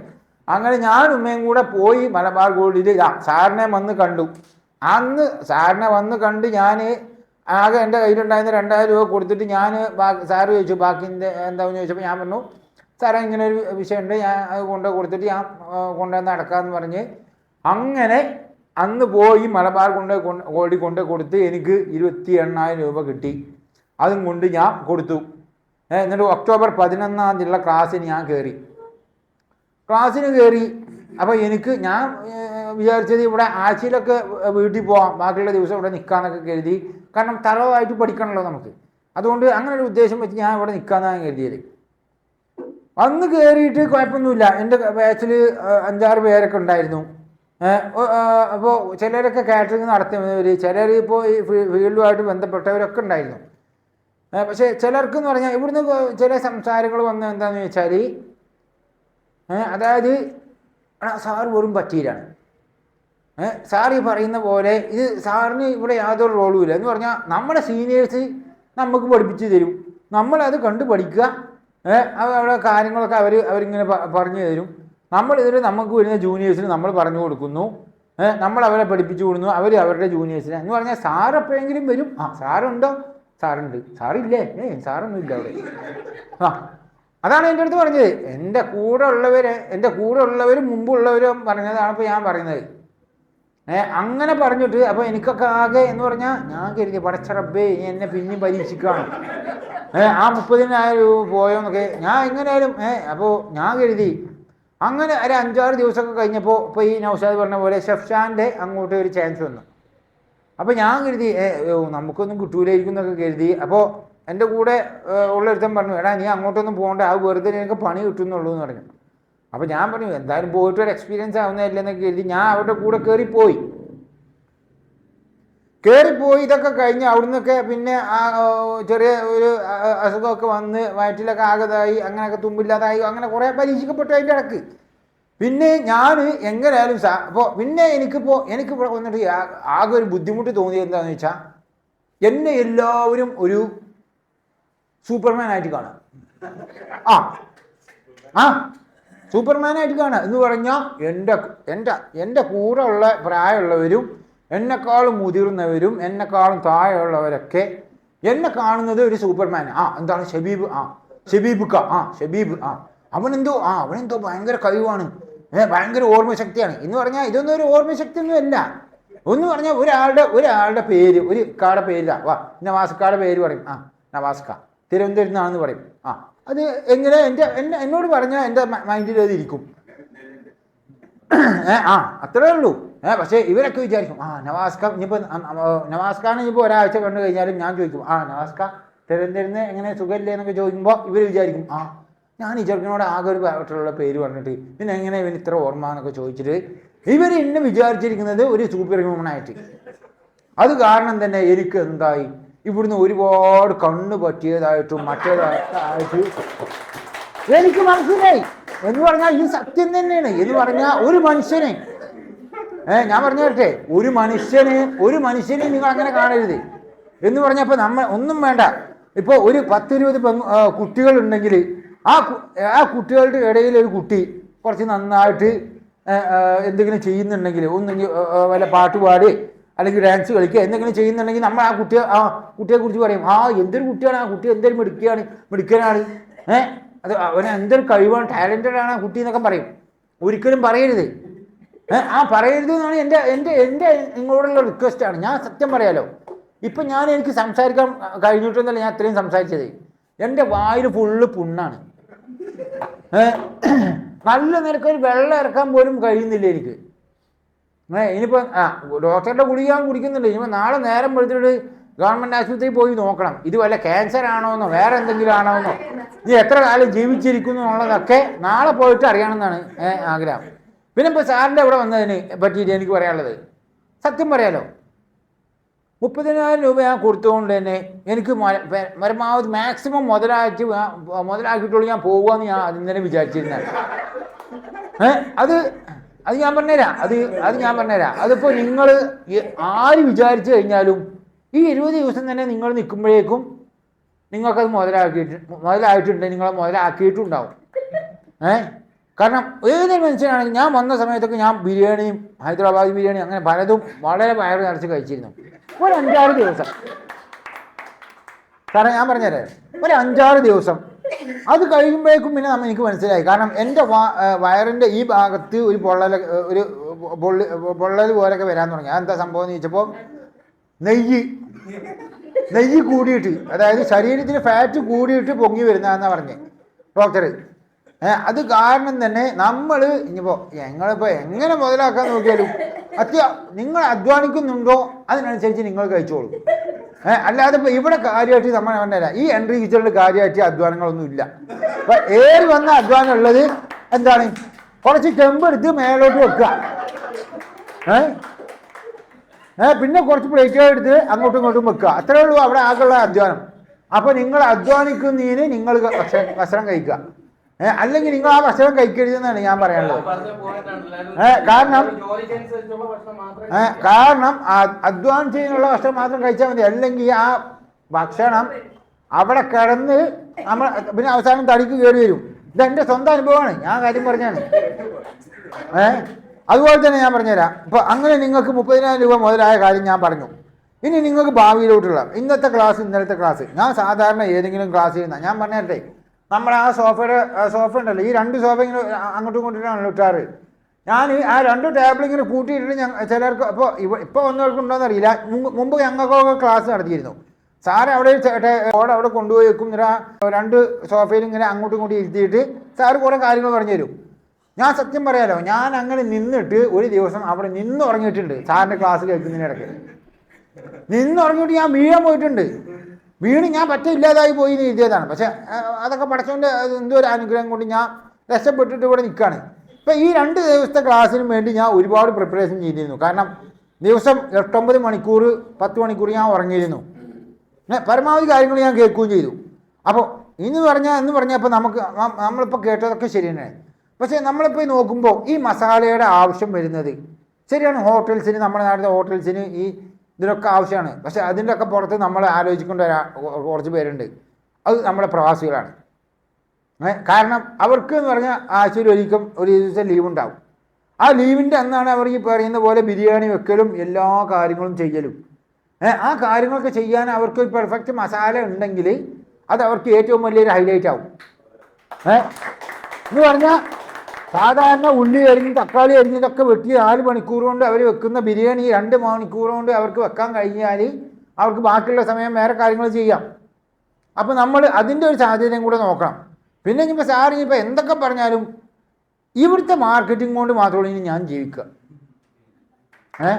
അങ്ങനെ ഞാൻ ഉമ്മയും കൂടെ പോയി മലബാർ ഗോൾഡിൽ സാറിനെ വന്ന് കണ്ടു. അന്ന് സാറിനെ വന്ന് കണ്ട് ഞാൻ ആകെ എന്റെ കയ്യിലുണ്ടായിരുന്ന രണ്ടായിരം രൂപ കൊടുത്തിട്ട് ഞാൻ സാറ് ചോദിച്ചു ബാക്കി എന്ത് എന്താണെന്ന് ചോദിച്ചപ്പോൾ ഞാൻ പറഞ്ഞു സാറേ ഇങ്ങനെ ഒരു വിഷയമുണ്ട് ഞാൻ അത് കൊണ്ട് കൊടുത്തിട്ട് ഞാൻ കൊണ്ടുവന്ന് അടക്കാമെന്ന് പറഞ്ഞ് അങ്ങനെ അന്ന് പോയി മലബാർ കൊണ്ട് ഓടി കൊണ്ട് കൊടുത്ത് എനിക്ക് ഇരുപത്തി എണ്ണായിരം രൂപ കിട്ടി. അതും കൊണ്ട് ഞാൻ കൊടുത്തു. എന്നിട്ട് ഒക്ടോബർ പതിനൊന്നാം തീയതിയുള്ള ക്ലാസ്സിന് ഞാൻ കയറി. ക്ലാസ്സിന് കയറി അപ്പോൾ എനിക്ക് ഞാൻ വിചാരിച്ചത് ഇവിടെ ആഴ്ചയിലൊക്കെ വീട്ടിൽ പോവാം. ബാക്കിയുള്ള ദിവസം ഇവിടെ നിൽക്കാന്നൊക്കെ കരുതി. കാരണം തറവായിട്ട് പഠിക്കണമല്ലോ നമുക്ക്. അതുകൊണ്ട് അങ്ങനെ ഒരു ഉദ്ദേശം വെച്ച് ഞാൻ ഇവിടെ നിൽക്കാമെന്നാണ് കരുതിയത്. വന്ന് കയറിയിട്ട് കുഴപ്പമൊന്നുമില്ല. എന്റെ ബാച്ചിൽ അഞ്ചാറ് പേരൊക്കെ ഉണ്ടായിരുന്നു. അപ്പോൾ ചിലരൊക്കെ കാറ്ററിംഗ് നടത്തുന്നവർ ചിലർ ഇപ്പോൾ ഈ ഫീൽഡുമായിട്ട് ബന്ധപ്പെട്ടവരൊക്കെ ഉണ്ടായിരുന്നു. പക്ഷേ ചിലർക്കെന്ന് പറഞ്ഞാൽ ഇവിടുന്ന് ചില സംസാരങ്ങൾ വന്ന എന്താണെന്ന് വെച്ചാൽ അതായത് സാർ വെറും പറ്റീലാണ് സാർ ഈ പറയുന്ന പോലെ ഇത് സാറിന് ഇവിടെ യാതൊരു റോളും ഇല്ല. എന്ന് പറഞ്ഞാൽ നമ്മുടെ സീനിയേഴ്സ് നമുക്ക് പഠിപ്പിച്ചു തരും. നമ്മളത് കണ്ട് പഠിക്കുക. അവിടെ കാര്യങ്ങളൊക്കെ അവർ അവരിങ്ങനെ പറഞ്ഞു തരും. നമ്മൾ ഇതിൽ നമുക്ക് വരുന്ന ജൂനിയേഴ്സിന് നമ്മൾ പറഞ്ഞു കൊടുക്കുന്നു. നമ്മൾ അവരെ പഠിപ്പിച്ചു കൊടുക്കുന്നു. അവർ അവരുടെ ജൂനിയേഴ്സിനെ എന്ന് പറഞ്ഞാൽ സാർ എപ്പോഴെങ്കിലും വരും. ആ സാറുണ്ടോ? സാറുണ്ട്. സാറില്ലേ? ഏ സാറൊന്നും ഇല്ല അവിടെ. ആ അതാണ് എന്റെ അടുത്ത് പറഞ്ഞത്. എന്റെ കൂടെ ഉള്ളവർ എന്റെ കൂടെ ഉള്ളവരും മുമ്പുള്ളവരും പറഞ്ഞതാണ് ഇപ്പോൾ ഞാൻ പറയുന്നത്. അങ്ങനെ പറഞ്ഞിട്ട് അപ്പോൾ എനിക്കൊക്കെ ആകെ എന്ന് പറഞ്ഞാൽ ഞാൻ കരുതി പടച്ചറബേ എന്നെ പിന്നെയും പരീക്ഷിക്കുകയാണ് ആ മുപ്പതിനായിരം രൂപ പോയോന്നൊക്കെ ഞാൻ എങ്ങനെയായാലും ഏ അപ്പോൾ ഞാൻ കരുതി. അങ്ങനെ ഒരു അഞ്ചാറ് ദിവസമൊക്കെ കഴിഞ്ഞപ്പോൾ ഇപ്പോൾ ഈ നൗഷാദ് പറഞ്ഞ പോലെ ഷെഫ്ഷാന്റെ അങ്ങോട്ട് ഒരു ചാൻസ് വന്നു. അപ്പോൾ ഞാൻ കരുതി നമുക്കൊന്നും കിട്ടൂലായിരിക്കും എന്നൊക്കെ കരുതി. അപ്പോൾ എന്റെ കൂടെ ഉള്ള ഉള്ളൊരുത്തൻ പറഞ്ഞു എടാ നീ അങ്ങോട്ടൊന്നും പോകണ്ട ആ വെറുതെ നിനക്ക് പണി കിട്ടുന്നുള്ളൂ എന്ന് പറഞ്ഞു. അപ്പോൾ ഞാൻ പറഞ്ഞു എന്തായാലും പോയിട്ട് ഒരു എക്സ്പീരിയൻസ് ആവുന്നതല്ലേ എന്നൊക്കെ കരുതി ഞാൻ അവരുടെ കൂടെ കയറിപ്പോയി കയറിപ്പോയി ഇതൊക്കെ കഴിഞ്ഞ് അവിടുന്നൊക്കെ പിന്നെ ആ ചെറിയ ഒരു അസുഖമൊക്കെ വന്ന് വയറ്റിലൊക്കെ ആകതായി അങ്ങനെയൊക്കെ തുമ്പില്ലാതായി അങ്ങനെ കുറേ പരീക്ഷിക്കപ്പെട്ടു അതിന്റെ ഇടയ്ക്ക്. പിന്നെ ഞാൻ എങ്ങനെയായാലും സാ അപ്പോൾ പിന്നെ എനിക്കിപ്പോൾ എനിക്ക് വന്നിട്ട് ആകെ ഒരു ബുദ്ധിമുട്ട് തോന്നിയത് എന്താണെന്ന് വെച്ചാൽ എന്നെ എല്ലാവരും ഒരു സൂപ്പർമാൻ ആയിട്ട് കാണാം. ആ ആ സൂപ്പർമാൻ ആയിട്ട് കാണാം എന്ന് പറഞ്ഞാൽ എന്റെ എന്റെ എന്റെ കൂടെ ഉള്ള പ്രായമുള്ളവരും എന്നെക്കാളും മുതിർന്നവരും എന്നെക്കാളും താഴെയുള്ളവരൊക്കെ എന്നെ കാണുന്നത് ഒരു സൂപ്പർമാൻ ആ എന്താണ് ഷബീബ്? ആ ഷബീബ് ക ആ ഷബീബ് ആ. അവനെന്തോ ആ അവനെന്തോ ഭയങ്കര കഴിവാണ്. ഭയങ്കര ഓർമ്മശക്തിയാണ്. എന്ന് പറഞ്ഞാൽ ഇതൊന്നും ഒരു ഓർമ്മശക്തിയൊന്നും അല്ല. ഒന്ന് പറഞ്ഞാൽ ഒരാളുടെ ഒരാളുടെ പേര് ഒരു കാടെ പേരില്ല വാ നവാസ്ക്കാടെ പേര് പറയും. ആ നവാസ്ക തിരുവനന്തപുരത്ത് നിന്നാണെന്ന് പറയും. ആ അത് എങ്ങനെ? എന്റെ എന്നെ എന്നോട് പറഞ്ഞാൽ എന്റെ മൈൻഡിൽ അത് ഇരിക്കും. ഏ ആ അത്രേ ഉള്ളൂ. ഏ പക്ഷേ ഇവരൊക്കെ വിചാരിക്കും ആ നവാസ്ക ഇനിയിപ്പോൾ നവാസ്കാനെ ഇനിയിപ്പോൾ ഒരാഴ്ച കണ്ടു കഴിഞ്ഞാലും ഞാൻ ചോദിക്കും ആ നവാസ്ക തിരുവനന്തപുരത്ത് എങ്ങനെ സുഖമില്ലേ എന്നൊക്കെ ചോദിക്കുമ്പോൾ ഇവർ വിചാരിക്കും ആ ഞാൻ ഈ ചെറുക്കനോട് ആകെ ഒരു പാവട്ടുള്ള പേര് പറഞ്ഞിട്ട് പിന്നെ എങ്ങനെ ഇവൻ ഇത്ര ഓർമ്മ എന്നൊക്കെ ചോദിച്ചിട്ട് ഇവർ എന്നെ വിചാരിച്ചിരിക്കുന്നത് ഒരു സൂപ്പർ ഹ്യൂമനായിട്ട് അത് കാരണം തന്നെ എനിക്ക് എന്തായി? ഇവിടുന്ന് ഒരുപാട് കണ്ണ് പറ്റിയതായിട്ടും മറ്റേതായിട്ട് എനിക്ക് മനസ്സിലായി. എന്ന് പറഞ്ഞാൽ ഈ സത്യം തന്നെയാണ്. എന്ന് പറഞ്ഞാൽ ഒരു മനുഷ്യനെ ഏ ഞാൻ പറഞ്ഞു തരട്ടെ ഒരു മനുഷ്യന് ഒരു മനുഷ്യനെ നിങ്ങൾ അങ്ങനെ കാണരുത്. എന്ന് പറഞ്ഞപ്പോൾ നമ്മൾ ഒന്നും വേണ്ട. ഇപ്പോൾ ഒരു പത്തിരുപത് പെങ് കുട്ടികളുണ്ടെങ്കിൽ ആ ആ കുട്ടികളുടെ ഇടയിൽ ഒരു കുട്ടി കുറച്ച് നന്നായിട്ട് എന്തെങ്കിലും ചെയ്യുന്നുണ്ടെങ്കിൽ ഒന്നെങ്കിൽ വല്ല പാട്ട് പാടി അല്ലെങ്കിൽ ഡാൻസ് കളിക്കുക എന്തെങ്കിലും ചെയ്യുന്നുണ്ടെങ്കിൽ നമ്മൾ ആ കുട്ടിയെ ആ കുട്ടിയെ കുറിച്ച് പറയും ആ എന്തൊരു കുട്ടിയാണ് ആ കുട്ടി എന്തൊരു മിടുക്കിയാണ് മിടുക്കനാണ്. ഏഹ് അത് അവന് എന്തൊരു കഴിവാണ് ടാലന്റഡ് ആണ് ആ കുട്ടി എന്നൊക്കെ പറയും. ഒരിക്കലും പറയരുത്. ആ പറയരുത് എന്നാണ് എന്റെ എന്റെ എന്റെ നിങ്ങളോടുള്ള റിക്വസ്റ്റാണ് ഞാൻ സത്യം പറയാലോ. ഇപ്പം ഞാൻ എനിക്ക് സംസാരിക്കാൻ കഴിഞ്ഞിട്ടൊന്നുമല്ല ഞാൻ അത്രയും സംസാരിച്ചത്. എന്റെ വായിൽ ഫുള്ള് പുണ്ണാണ്. നല്ല നിരക്കൊരു വെള്ളം ഇറക്കാൻ പോലും കഴിയുന്നില്ല എനിക്ക്. ഇനിയിപ്പോൾ ആ ഡോക്ടറുടെ ഗുളിക കുടിക്കുന്നുണ്ട്. ഇനിയിപ്പോൾ നാളെ നേരം വെളുത്തിട്ട് ഗവൺമെന്റ് ആശുപത്രിയിൽ പോയി നോക്കണം. ഇത് വല്ല ക്യാൻസർ ആണോന്നോ വേറെ എന്തെങ്കിലും ആണോന്നോ. ഇനി എത്ര കാലം ജീവിച്ചിരിക്കുന്നു എന്നുള്ളതൊക്കെ നാളെ പോയിട്ട് അറിയണമെന്നാണ് ആഗ്രഹം. പിന്നെ ഇപ്പോൾ സാറിന്റെ ഇവിടെ വന്നതിന് പറ്റിയിട്ട് എനിക്ക് പറയാനുള്ളത്. സത്യം പറയാലോ. മുപ്പതിനായിരം രൂപ ഞാൻ കൊടുത്തുകൊണ്ട് തന്നെ എനിക്ക് പരമാവധി മാക്സിമം മുതലാക്കി മുതലാക്കിയിട്ടുള്ളൂ ഞാൻ പോകുകയെന്ന് ഞാൻ അതിന് തന്നെ വിചാരിച്ചിരുന്നത് അത് അത് ഞാൻ പറഞ്ഞുതരാം. അത് അത് ഞാൻ പറഞ്ഞുതരാം. അതിപ്പോൾ നിങ്ങൾ ആര് വിചാരിച്ചു കഴിഞ്ഞാലും ഈ ഇരുപത് ദിവസം തന്നെ നിങ്ങൾ നിൽക്കുമ്പോഴേക്കും നിങ്ങൾക്കത് മുതലാക്കിയിട്ട് മുതലായിട്ടുണ്ട് നിങ്ങളെ മുതലാക്കിയിട്ടുണ്ടാവും. ഏ? കാരണം ഏതൊരു മനുഷ്യനാണെങ്കിൽ ഞാൻ വന്ന സമയത്തൊക്കെ ഞാൻ ബിരിയാണിയും ഹൈദരാബാദ് ബിരിയാണി അങ്ങനെ പലതും വളരെ വയറ് നിറച്ച് കഴിച്ചിരുന്നു. ഒരു അഞ്ചാറ് ദിവസം. സാറേ ഞാൻ പറഞ്ഞുതരാം. ഒരു അഞ്ചാറ് ദിവസം അത് കഴിയുമ്പോഴേക്കും പിന്നെ നമ്മൾ എനിക്ക് മനസ്സിലായി. കാരണം എന്റെ വയറിന്റെ ഈ ഭാഗത്ത് ഒരു പൊള്ളൽ ഒരു പൊള്ളി പൊള്ളൽ പോലൊക്കെ വരാൻ തുടങ്ങി. അതെന്താ സംഭവം എന്ന് ചോദിച്ചപ്പോൾ നെയ്യ്. നെയ്യ് കൂടിയിട്ട് അതായത് ശരീരത്തിന് ഫാറ്റ് കൂടിയിട്ട് പൊങ്ങി വരുന്നതെന്നാണ് പറഞ്ഞത് ഡോക്ടർ അത് കാരണം തന്നെ നമ്മൾ ഇനിയിപ്പോൾ ഞങ്ങളിപ്പോൾ എങ്ങനെ മുതലാക്കാൻ നോക്കിയാലും അത്യ നിങ്ങൾ അധ്വാനിക്കുന്നുണ്ടോ അതിനനുസരിച്ച് നിങ്ങൾ കഴിച്ചോളൂ. അല്ലാതെ ഇപ്പൊ ഇവിടെ കാര്യമായിട്ട് നമ്മൾ പറഞ്ഞുതരാം ഈ എൻട്രി ഫീച്ചറിൽ കാര്യമായിട്ട് അധ്വാനങ്ങളൊന്നും ഇല്ല. അപ്പം ഏറി വന്ന അധ്വാനം ഉള്ളത് എന്താണ്? കുറച്ച് ചെമ്പെടുത്ത് മേലോട്ട് വെക്കുക. ഏ? പിന്നെ കുറച്ച് പ്ലേറ്റുകൾ എടുത്ത് അങ്ങോട്ടും ഇങ്ങോട്ടും വെക്കുക. അത്രേ ഉള്ളൂ അവിടെ ആകെയുള്ള അധ്വാനം. അപ്പോൾ നിങ്ങൾ അധ്വാനിക്കുന്നതിന് നിങ്ങൾ ഭക്ഷണം കഴിക്കുക. അല്ലെങ്കിൽ നിങ്ങൾ ആ ഭക്ഷണം കഴിക്കരുതെന്നാണ് ഞാൻ പറയാനുള്ളത് ഏഹ് കാരണം ഏഹ് കാരണം അധ്വാനം ചെയ്യുന്നുള്ള ഭക്ഷണം മാത്രം കഴിച്ചാൽ മതി. അല്ലെങ്കിൽ ആ ഭക്ഷണം അവിടെ കിടന്ന് നമ്മൾ പിന്നെ അവസാനം തടിക്ക് കയറി വരും. ഇതെന്റെ സ്വന്തം അനുഭവമാണ്. ഞാൻ കാര്യം പറഞ്ഞാണ്. ഏ അതുപോലെ തന്നെ ഞാൻ പറഞ്ഞുതരാം. ഇപ്പോൾ അങ്ങനെ നിങ്ങൾക്ക് മുപ്പതിനായിരം രൂപ മുതലായ കാര്യം ഞാൻ പറഞ്ഞു. ഇനി നിങ്ങൾക്ക് ഭാവിയിലോട്ടുള്ള ഇന്നത്തെ ക്ലാസ് ഇന്നലത്തെ ക്ലാസ് ഞാൻ സാധാരണ ഏതെങ്കിലും ക്ലാസ് ചെയ്യുന്ന ഞാൻ പറഞ്ഞിട്ടെ നമ്മൾ ആ സോഫയുടെ സോഫ ഉണ്ടല്ലോ. ഈ രണ്ട് സോഫ ഇങ്ങനെ അങ്ങോട്ടും ഇങ്ങോട്ടും ഇട്ടാറ്. ഞാൻ ആ രണ്ട് ടേബിൾ ഇങ്ങനെ കൂട്ടിയിട്ടിട്ട് ഞങ്ങൾ ചിലർക്ക് ഇപ്പോൾ ഇവ ഇപ്പോൾ വന്നവർക്കുണ്ടോയെന്ന് അറിയില്ല. മുമ്പ് ഞങ്ങൾക്കൊക്കെ ക്ലാസ് നടത്തിയിരുന്നു. സാറ് അവിടെ ഓടെ അവിടെ കൊണ്ടുപോയി വെക്കും. എന്നിട്ട് രണ്ട് സോഫയിൽ ഇങ്ങനെ അങ്ങോട്ടും ഇങ്ങോട്ടും ഇരുത്തിയിട്ട് സാറ് കുറേ കാര്യങ്ങൾ പറഞ്ഞു തരും ഞാൻ സത്യം പറയാലോ ഞാൻ അങ്ങനെ നിന്നിട്ട് ഒരു ദിവസം അവിടെ നിന്ന് ഉറങ്ങിയിട്ടുണ്ട് സാറിന്റെ ക്ലാസ് കേൾക്കുന്നതിനിടയ്ക്ക് നിന്ന് ഉറങ്ങിയിട്ട് ഞാൻ വീഴാൻ പോയിട്ടുണ്ട്. വീണ് ഞാൻ പറ്റ ഇല്ലാതായി പോയി എന്ന് എഴുതിയതാണ്. പക്ഷെ അതൊക്കെ പഠിച്ചുകൊണ്ട് എന്തോ ഒരു അനുഗ്രഹം കൊണ്ട് ഞാൻ രക്ഷപ്പെട്ടിട്ട് ഇവിടെ നിൽക്കുകയാണ് ഇപ്പം ഈ രണ്ട് ദിവസത്തെ ക്ലാസ്സിന് വേണ്ടി ഞാൻ ഒരുപാട് പ്രിപ്പറേഷൻ ചെയ്തിരുന്നു. കാരണം ദിവസം എട്ടൊമ്പത് മണിക്കൂർ പത്ത് മണിക്കൂർ ഞാൻ ഉറങ്ങിയിരുന്നു. പരമാവധി കാര്യങ്ങൾ ഞാൻ കേൾക്കുകയും ചെയ്തു. അപ്പോൾ ഇന്ന് പറഞ്ഞാൽ എന്ന് പറഞ്ഞാൽ ഇപ്പം നമുക്ക് നമ്മളിപ്പോൾ കേട്ടതൊക്കെ ശരി തന്നെ പക്ഷേ നമ്മളിപ്പോൾ നോക്കുമ്പോൾ ഈ മസാലയുടെ ആവശ്യം വരുന്നത് ശരിയാണ് ഹോട്ടൽസിന് നമ്മുടെ നാട്ടിലെ ഹോട്ടൽസിന് ഈ ഇതിനൊക്കെ ആവശ്യമാണ്. പക്ഷെ അതിന്റെ ഒക്കെ പുറത്ത് നമ്മൾ ആലോചിക്കേണ്ട ഒരാ- കുറച്ച് പേരുണ്ട്. അത് നമ്മുടെ പ്രവാസികളാണ്. കാരണം അവർക്ക് എന്ന് പറഞ്ഞാൽ ആഴ്ചയിൽ ഒരിക്കും ഒരു ദിവസം ലീവ് ഉണ്ടാവും. ആ ലീവിന്റെ അന്നാണ് അവർ ഈ പറയുന്ന പോലെ ബിരിയാണി വെക്കലും എല്ലാ കാര്യങ്ങളും ചെയ്യലും. ആ കാര്യങ്ങളൊക്കെ ചെയ്യാൻ അവർക്ക് ഒരു പെർഫെക്റ്റ് മസാല ഉണ്ടെങ്കിൽ അത് അവർക്ക് ഏറ്റവും വലിയൊരു ഹൈലൈറ്റ് ആവും. എന്ന് പറഞ്ഞാൽ സാധാരണ ഉള്ളി അരിഞ്ഞ് തക്കാളി അരിഞ്ഞതൊക്കെ വെട്ടി നാല് മണിക്കൂർ കൊണ്ട് അവർ വെക്കുന്ന ബിരിയാണി രണ്ട് മണിക്കൂർ കൊണ്ട് അവർക്ക് വെക്കാൻ കഴിഞ്ഞാൽ അവർക്ക് ബാക്കിയുള്ള സമയം വേറെ കാര്യങ്ങൾ ചെയ്യാം. അപ്പോൾ നമ്മൾ അതിന്റെ ഒരു സാധ്യതയും കൂടെ നോക്കണം. പിന്നെ ഇനിയിപ്പോൾ സാർ ഇനിയിപ്പോൾ എന്തൊക്കെ പറഞ്ഞാലും ഇവിടുത്തെ മാർക്കറ്റിംഗ് കൊണ്ട് മാത്രമേ ഇനി ഞാൻ ജീവിക്കുക. ഏ?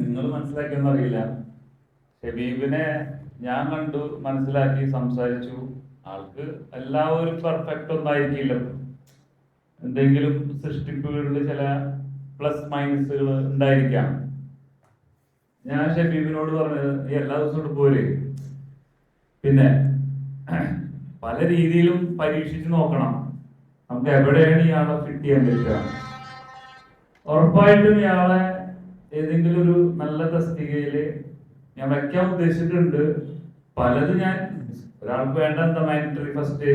നിങ്ങൾ മനസ്സിലാക്കിയെന്നറിയില്ല ഷബീബിനെ ഞാൻ കണ്ടു മനസ്സിലാക്കി സംസാരിച്ചു. ആൾക്ക് എല്ലാവരും പെർഫെക്റ്റ് ഒന്നായിരിക്കില്ല. എന്തെങ്കിലും സൃഷ്ടിപ്പുകളിൽ ചില പ്ലസ് മൈനസുകൾ ഉണ്ടായിരിക്കാം. ഞാൻ ഷബീബിനോട് പറഞ്ഞത് ഈ എല്ലാ ദിവസവും പോരെ. പിന്നെ പല രീതിയിലും പരീക്ഷിച്ച് നോക്കണം. നമുക്ക് എവിടെയാണ് ഇയാളെ ഫിറ്റ് ചെയ്യാൻ പറ്റുക? ഉറപ്പായിട്ടും ഇയാളെ ഏതെങ്കിലും ഒരു നല്ല തസ്തികയിൽ ഞാൻ വെക്കാൻ ഉദ്ദേശിച്ചിട്ടുണ്ട്. പലത് ഞാൻ ഒരാൾക്ക് വേണ്ട എന്താ മാൻഡറ്ററി ഫസ്റ്റ്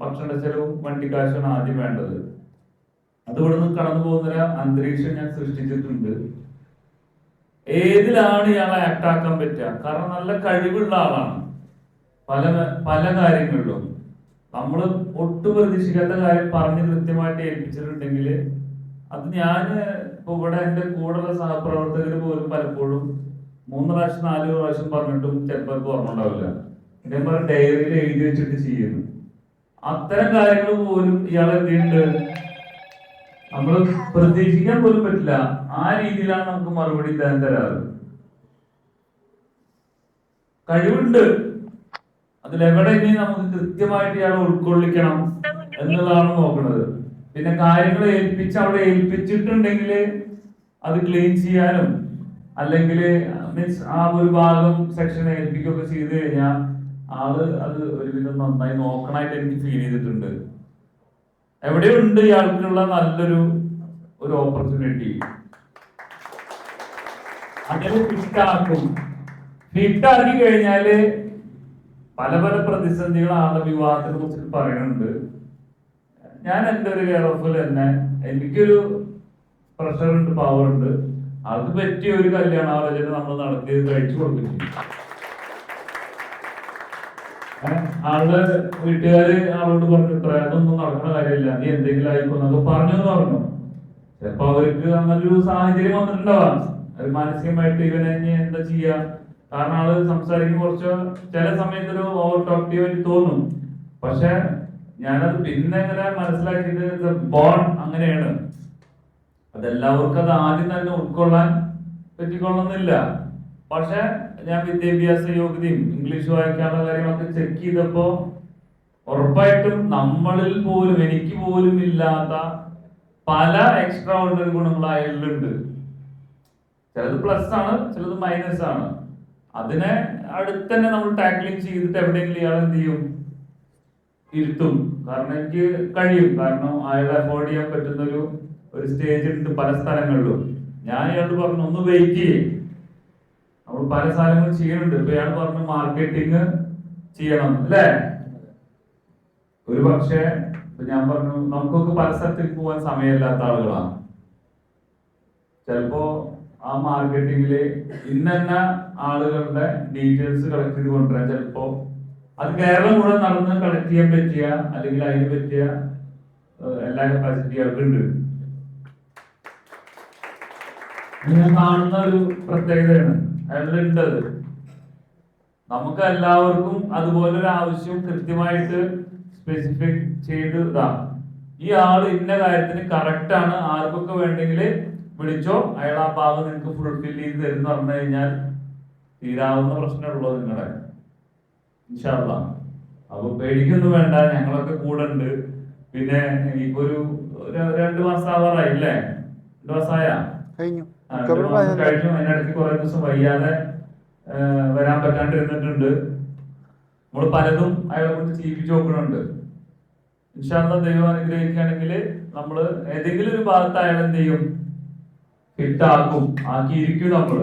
ഭക്ഷണ ചെലവും വണ്ടി കാശാണ് ആദ്യം വേണ്ടത്. അത് ഇവിടുന്ന് കടന്നു പോകുന്ന അന്തരീക്ഷം ഞാൻ സൃഷ്ടിച്ചിട്ടുണ്ട്. ഏതിലാണ് ഇയാളെ ആക്കാൻ പറ്റുക? കാരണം നല്ല കഴിവുള്ള ആളാണ്. പല പല കാര്യങ്ങളിലും. നമ്മൾ ഒട്ടും പ്രതീക്ഷിക്കാത്ത കാര്യം പറഞ്ഞ് കൃത്യമായിട്ട് ഏൽപ്പിച്ചിട്ടുണ്ടെങ്കിൽ അത് ഞാൻ ഇപ്പൊ ഇവിടെ എന്റെ കൂടെയുള്ള സഹപ്രവർത്തകർ പോലും പലപ്പോഴും മൂന്ന് പ്രാവശ്യം നാല് പ്രാവശ്യം പറഞ്ഞിട്ടും ചിലപ്പോൾ ഓർമ്മ ഉണ്ടാവില്ല. നമ്മൾ ഡയറിയിൽ എഴുതി വെച്ചിട്ട് ചെയ്യുന്നു. അത്തരം കാര്യങ്ങൾ പോലും ഇയാൾ എന്തുണ്ട്? നമ്മൾ പ്രതീക്ഷിക്കാൻ പോലും പറ്റില്ല. ആ രീതിയിലാണ് നമുക്ക് മറുപടി തരാൻ തരാറ്. കഴിവുണ്ട്. അതിലെവിടെ ഇനി നമുക്ക് കൃത്യമായിട്ട് ഇയാളെ ഉൾക്കൊള്ളിക്കണം എന്നുള്ളതാണ് നോക്കുന്നത്. പിന്നെ കാര്യങ്ങൾ ഏൽപ്പിച്ച് അവിടെ ഏൽപ്പിച്ചിട്ടുണ്ടെങ്കിൽ അത് ക്ലീൻ ചെയ്യാനും അല്ലെങ്കിൽ മീൻസ് ആ ഒരു ഭാഗം സെക്ഷൻ ഏൽപ്പിക്കുകയൊക്കെ ചെയ്ത് കഴിഞ്ഞാൽ ആൾ അത് ഒരുവിധം നന്നായി നോക്കണായിട്ട് എനിക്ക് ഫീൽ ചെയ്തിട്ടുണ്ട്. എവിടെയുണ്ട് ഇയാൾക്കുള്ള നല്ലൊരു ഒരു ഓപ്പർച്യൂണിറ്റി അങ്ങനെ ഫിറ്റാക്കും ഫിറ്റാക്കി കഴിഞ്ഞാൽ പല പല പ്രതിസന്ധികൾ ആളുടെ വിവാഹത്തിനെ കുറിച്ച് പറയുന്നുണ്ട്. ഞാൻ എന്റെ ഒരു കെയർ ഓഫിൽ തന്നെ എനിക്കൊരു പവർ ഉണ്ട് അത് പറ്റിയ ഒരു കല്യാണ ആലോചന നമ്മൾ നടത്തി കഴിച്ചു കൊടുക്കും ആളുടെ വീട്ടുകാര് ആളോട് പറഞ്ഞു ഇത്ര അതൊന്നും നടക്കുന്ന കാര്യമില്ല. നീ എന്തെങ്കിലും ആയിക്കോന്നൊക്കെ പറഞ്ഞു എന്ന് പറഞ്ഞു. ചിലപ്പോ അവർക്ക് അങ്ങനൊരു സാഹചര്യം വന്നിട്ടുണ്ടാവാം. അത് മാനസികമായിട്ട് ഇവനെ ഇനി എന്താ ചെയ്യാ? കാരണം ആൾ സംസാരിക്കും കുറച്ച് ചില സമയത്തൊരു ഓവർ ടോക്റ്റീവ് ആയിട്ട് തോന്നും. പക്ഷെ ഞാനത് പിന്നെ എങ്ങനെ മനസ്സിലാക്കിയത് ബോൺ അങ്ങനെയാണ്. അതെല്ലാവർക്കും അത് ആദ്യം തന്നെ ഉൾക്കൊള്ളാൻ പറ്റിക്കൊള്ളുന്നില്ല. പക്ഷെ ഞാൻ വിദ്യാഭ്യാസ യോഗ്യതയും ഇംഗ്ലീഷ് വായിക്കാനുള്ള കാര്യങ്ങളൊക്കെ ചെക്ക് ചെയ്തപ്പോ ഉറപ്പായിട്ടും നമ്മളിൽ പോലും എനിക്ക് പോലും ഇല്ലാത്ത പല എക്സ്ട്രാ ഓർഡിനറി ഗുണങ്ങൾ അയാളിലുണ്ട്. ചിലത് പ്ലസ് ആണ് ചിലത് മൈനസ് ആണ്. അതിനെ അടുത്ത് തന്നെ നമ്മൾ ടാക്ലിംഗ് ചെയ്തിട്ട് എവിടെയെങ്കിലും ഇയാൾ എന്ത് ചെയ്യും? ഇരുത്തും. കാരണം എനിക്ക് കഴിയും. കാരണം അയാളെ അഫോർഡ് ചെയ്യാൻ പറ്റുന്ന ഒരു ഒരു സ്റ്റേജ് ഉണ്ട് പല സ്ഥലങ്ങളിലും. ഞാൻ ഇയാളോട് പറഞ്ഞു ഒന്ന് വെയിറ്റ് ചെയ്യേ. നമ്മൾ പല സാധനങ്ങളും ചെയ്യുന്നുണ്ട്. ഇപ്പൊ ഇയാൾ പറഞ്ഞു മാർക്കറ്റിംഗ് ചെയ്യണം അല്ലേ? ഒരു പക്ഷേ ഞാൻ പറഞ്ഞു നമുക്കൊക്കെ പല സ്ഥലത്തേക്ക് പോകാൻ സമയമില്ലാത്ത ആളുകളാണ്. ചിലപ്പോ ആ മാർക്കറ്റിംഗിൽ ഇന്ന ആളുകളുടെ ഡീറ്റെയിൽസ് കളക്ട് ചെയ്ത് കൊണ്ടുവരാൻ ചിലപ്പോ അത് കേരളം മുഴുവൻ നടന്ന് കളക്ട് ചെയ്യാൻ പറ്റിയ അല്ലെങ്കിൽ അതിന് പറ്റിയ എല്ലാ കപ്പാസിറ്റി ഞാൻ കാണുന്ന ഒരു പ്രത്യേകതയാണ്. അയാളുണ്ട് അത് നമുക്ക് എല്ലാവർക്കും അതുപോലൊരു ആവശ്യം കൃത്യമായിട്ട് സ്പെസിഫിക് ചെയ്ത് ഇതാണ് ഈ ആൾ ഇന്ന കാര്യത്തിന് കറക്റ്റ് ആണ് ആർക്കൊക്കെ വേണ്ടെങ്കിൽ വിളിച്ചോ അയാൾ ആ ഭാഗം നിങ്ങൾക്ക് ഫുൾഫിൽ ചെയ്ത് തരുന്ന പറഞ്ഞു കഴിഞ്ഞാൽ തീരാവുന്ന പ്രശ്നമേ പ്രശ്നമുള്ളൂ നിങ്ങളുടെ ഇൻഷാല്ല അപ്പൊ പേടിക്കൊന്നും വേണ്ട ഞങ്ങളൊക്കെ കൂടെ ഉണ്ട് പിന്നെ ഇപ്പൊ ഒരു രണ്ടു മാസം ആവാറായില്ലേ? രണ്ട് മാസമായ കഴിഞ്ഞു. കഴിഞ്ഞു. അതിനിടയ്ക്ക് കുറെ ദിവസം വയ്യാതെ വരാൻ പറ്റാണ്ടിരുന്നിട്ടുണ്ട്. നമ്മൾ പലതും അയാളെ കൊണ്ട് ചെയ്യിപ്പിച്ചു നോക്കുന്നുണ്ട്. ഇൻഷാല്ല ദൈവം അനുഗ്രഹിക്കുകയാണെങ്കിൽ നമ്മൾ ഏതെങ്കിലും ഒരു ഭാഗത്ത് അയാൾ എന്ത് ചെയ്യും ഫിറ്റാക്കും ആക്കിയിരിക്കും നമ്മൾ.